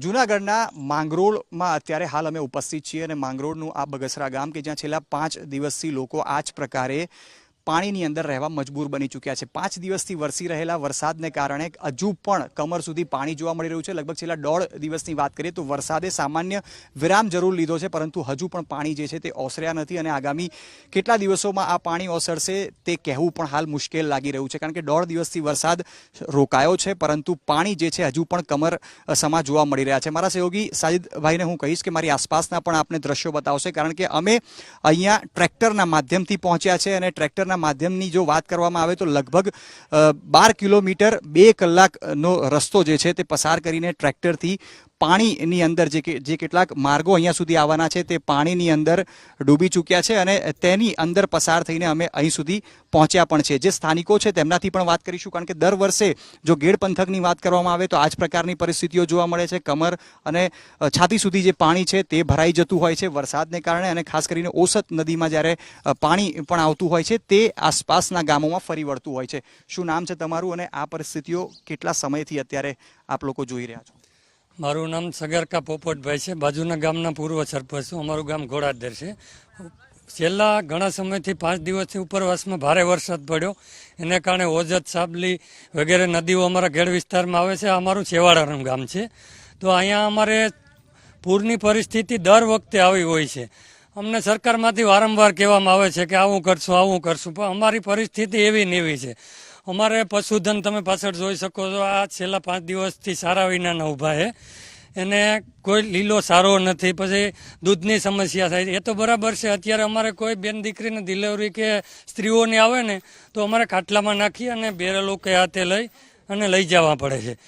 જૂનાગઢના માંગરોળમાં અત્યારે હાલ અમે ઉપસ્થિત છીએ અને માંગરોળનું આ બગસરા ગામ કે જ્યાં છેલ્લા પાંચ દિવસથી લોકો આ જ પ્રકારે પાણીની અંદર રહેવા મજબૂર બની ચૂક્યા છે. પાંચ દિવસથી વરસી રહેલા વરસાદને કારણે હજુ પણ કમર સુધી પાણી જોવા મળી રહ્યું છે. લગભગ છેલ્લા દોઢ દિવસની વાત કરીએ તો વરસાદે સામાન્ય વિરામ જરૂર લીધો છે, પરંતુ હજુ પણ પાણી જે છે તે ઓસર્યા નથી અને આગામી કેટલા દિવસોમાં આ પાણી ઓસરશે તે કહેવું પણ હાલ મુશ્કેલ લાગી રહ્યું છે. કારણ કે દોઢ દિવસથી વરસાદ રોકાયો છે, પરંતુ પાણી જે છે હજુ પણ કમર સમા જોવા મળી રહ્યા છે. મારા સહયોગી સાજિદભાઈને હું કહીશ કે મારી આસપાસના પણ આપને દ્રશ્યો બતાવશે, કારણ કે અમે અહીંયા ટ્રેક્ટરના માધ્યમથી પહોંચ્યા છે અને ટ્રેક્ટરના માધ્યમની જો વાત કરવામાં આવે તો લગભગ બાર કિલોમીટર બે કલાકનો રસ્તો જે છે તે પસાર કરીને ટ્રેક્ટરથી પાણીની અંદર જે જે કેટલાક માર્ગો અહીંયા સુધી આવવાના છે, તે પાણીની અંદર ડૂબી ચૂક્યા છે અને તેની અંદર પસાર થઈને અમે અહીં સુધી પહોંચ્યા પણ છે. જે સ્થાનિકો છે તેમનાથી પણ વાત કરીશું, કારણ કે દર વર્ષે જો ગેડ પંથકની વાત કરવામાં આવે તો આ જ પ્રકારની પરિસ્થિતિઓ જોવા મળે છે. કમર અને છાતી સુધી જે પાણી છે તે ભરાઈ જતું હોય છે વરસાદને કારણે અને ખાસ કરીને ઓસત નદીમાં જ્યારે પાણી પણ આવતું હોય છે તે આસપાસના ગામોમાં ફરી વળતું હોય છે. શું નામ છે તમારું અને આ પરિસ્થિતિઓ કેટલા સમયથી અત્યારે આપ લોકો જોઈ રહ્યા છો? મારું નામ સગરકા પોપટભાઈ છે. બાજુના ગામના પૂર્વ સરપંચ છું. અમારું ગામ ઘોડાદર છે. છેલ્લા ઘણા સમયથી પાંચ દિવસથી ઉપરવાસમાં ભારે વરસાદ પડ્યો. એને કારણે ઓજત, સાબલી વગેરે નદીઓ અમારા ઘેડ વિસ્તારમાં આવે છે. અમારું છેવાડાનું ગામ છે. તો અહીંયા અમારે પૂરની પરિસ્થિતિ દર વખતે આવી હોય છે. અમને સરકારમાંથી વારંવાર કહેવામાં આવે છે કે આવું કરશું આવું કરશું. પણ અમારી પરિસ્થિતિ એવી ને એવી છે. અમારે પશુધન તમે પાછળ જોઈ શકો છો, આ છેલ્લા પાંચ દિવસથી સારા વિનાના ઊભા છે. એને કોઈ લીલો સારો નથી, પછી દૂધની સમસ્યા થાય છે. એ તો બરાબર છે, અત્યારે અમારે કોઈ બેન દીકરીને ડિલિવરી કે સ્ત્રીઓને આવે ને, તો અમારે ખાટલામાં નાખી અને બેરેલો કે હાથે લઈ અને લઈ જવા પડે છે.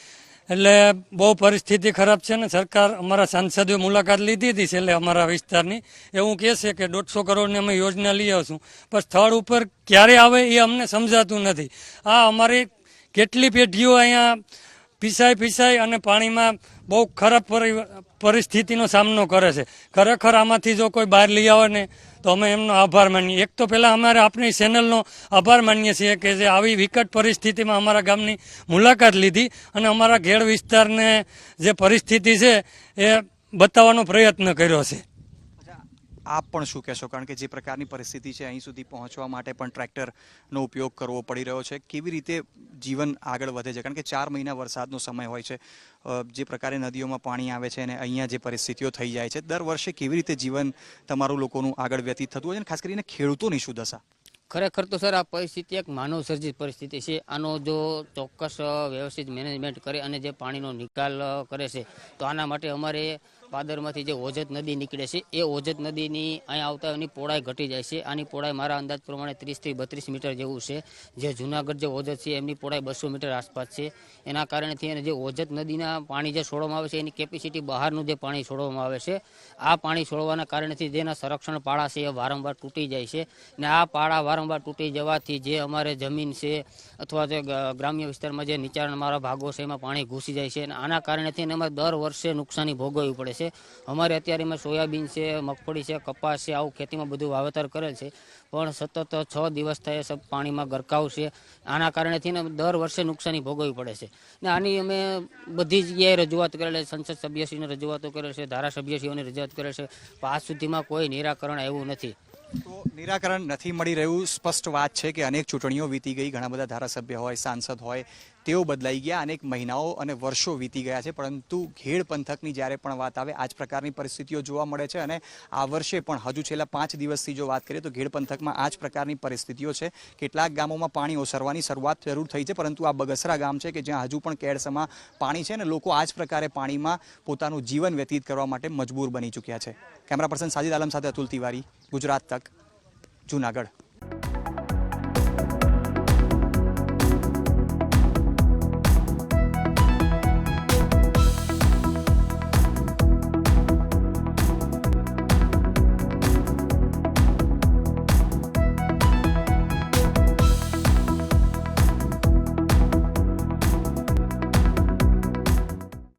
એટલે બહુ પરિસ્થિતિ ખરાબ છે ને સરકાર અમારા સાંસદોએ મુલાકાત લીધી હતી છેલ્લે અમારા વિસ્તારની. એવું કહે છે કે દોઢસો કરોડની અમે યોજના લઈ આવશું. પણ સ્થળ ઉપર ક્યારે આવે એ અમને સમજાતું નથી. આ અમારી કેટલી પેઢીઓ અહીંયા પીસાઈ પીસાઈ અને પાણીમાં બહુ ખરાબ પરી- પરિસ્થિતિનો સામનો કરે છે. ખરેખર આમાંથી જો કોઈ બહાર લઈ આવે ને, તો અમે એમનો આભાર માનીએ. એક તો પહેલાં અમારે આપણી ચેનલનો આભાર માનીએ છીએ કે જે આવી વિકટ પરિસ્થિતિમાં અમારા ગામની મુલાકાત લીધી અને અમારા ઘેડ વિસ્તારને જે પરિસ્થિતિ છે એ બતાવવાનો પ્રયત્ન કર્યો છે. આપ પણ શું કહેશો? કારણ કે જે પ્રકારની પરિસ્થિતિ છે, અહીં સુધી પહોંચવા માટે પણ ટ્રેક્ટરનો ઉપયોગ કરવો પડી રહ્યો છે. કેવી રીતે જીવન આગળ વધે છે? કારણ કે ચાર મહિના વરસાદનો સમય હોય છે. જે પ્રકારે નદીઓમાં પાણી આવે છે અને અહીંયા જે પરિસ્થિતિઓ થઈ જાય છે, દર વર્ષે કેવી રીતે જીવન તમારું લોકોનું આગળ વ્યતીત થતું હોય છે? ખાસ કરીને ખેડૂતોની શું દશા? ખરેખર તો સર, આ પરિસ્થિતિ એક માનવ સર્જિત પરિસ્થિતિ છે. આનો જો ચોક્કસ વ્યવસ્થિત મેનેજમેન્ટ કરે અને જે પાણીનો નિકાલ કરે છે, તો આના માટે અમારે પાદરમાંથી જે ઓજત નદી નીકળે છે, એ ઓજત નદીની અહીંયા આવતા એની પહોળાઈ ઘટી જાય છે. આની પહોળાઈ મારા અંદાજ પ્રમાણે ત્રીસથી બત્રીસ મીટર જેવું છે. જે જુનાગઢ જે ઓજત છે, એમની પહોળાઈ બસો મીટર આસપાસ છે. એના કારણેથી અને જે ઓજત નદીના પાણી જે છોડવામાં આવે છે, એની કેપેસિટી બહારનું જે પાણી છોડવામાં આવે છે, આ પાણી છોડવાના કારણેથી જેના સંરક્ષણ પાળા છે, એ વારંવાર તૂટી જાય છે. ને આ પાળા વારંવાર તૂટી જવાથી જે અમારે જમીન છે, અથવા જે ગ્રામ્ય વિસ્તારમાં જે નીચાણવાળા ભાગો છે, એમાં પાણી ઘૂસી જાય છે. અને આના કારણેથી એમાં દર વર્ષે નુકસાની ભોગવવી પડે છે. અમારે અત્યારે એમાં સોયાબીન છે, મગફળી છે, કપાસ છે, આવું ખેતીમાં બધું વાવેતર કરેલ છે. પણ સતત છ દિવસ થયા સબ પાણીમાં ગરકાવ છે. આના કારણેથી ને દર વર્ષે નુકસાની ભોગવવી પડે છે. ને આની અમે બધી જગ્યાએ રજૂઆત કરેલ છે. સંસદ સભ્યશ્રીને રજૂઆતો કરેલ છે, ધારાસભ્યશ્રીઓને રજૂઆત કરેલ છે. પણ આજ સુધીમાં કોઈ નિરાકરણ આવ્યું નથી. તો નિરાકરણ નથી મળી રહ્યું. સ્પષ્ટ વાત છે કે અનેક ચૂંટણીઓ વીતી ગઈ. ઘણા બધા ધારાસભ્ય હોય, સાંસદ હોય તેઓ બદલાઈ ગયા અનેક મહિનાઓ અને વર્ષો વીતી ગયા છે, પરંતુ ઘેડ પંથકની જ્યારે પણ વાત આવે આ જ પ્રકારની પરિસ્થિતિઓ જોવા મળે છે અને આ વર્ષે પણ હજુ છેલ્લા પાંચ દિવસથી જો વાત કરીએ તો ઘેડ પંથકમાં આ જ પ્રકારની પરિસ્થિતિઓ છે. કેટલાક ગામોમાં પાણી ઓસરવાની શરૂઆત જરૂર થઈ છે, પરંતુ આ બગસરા ગામ છે કે જ્યાં હજુ પણ કેળસમાં પાણી છે અને લોકો આ જ પ્રકારે પાણીમાં પોતાનું જીવન વ્યતીત કરવા માટે મજબૂર બની ચૂક્યા છે. કેમેરા પર્સન સાજિદ આલમ સાથે અતુલ તિવારી, ગુજરાત તક, જુનાગઢ.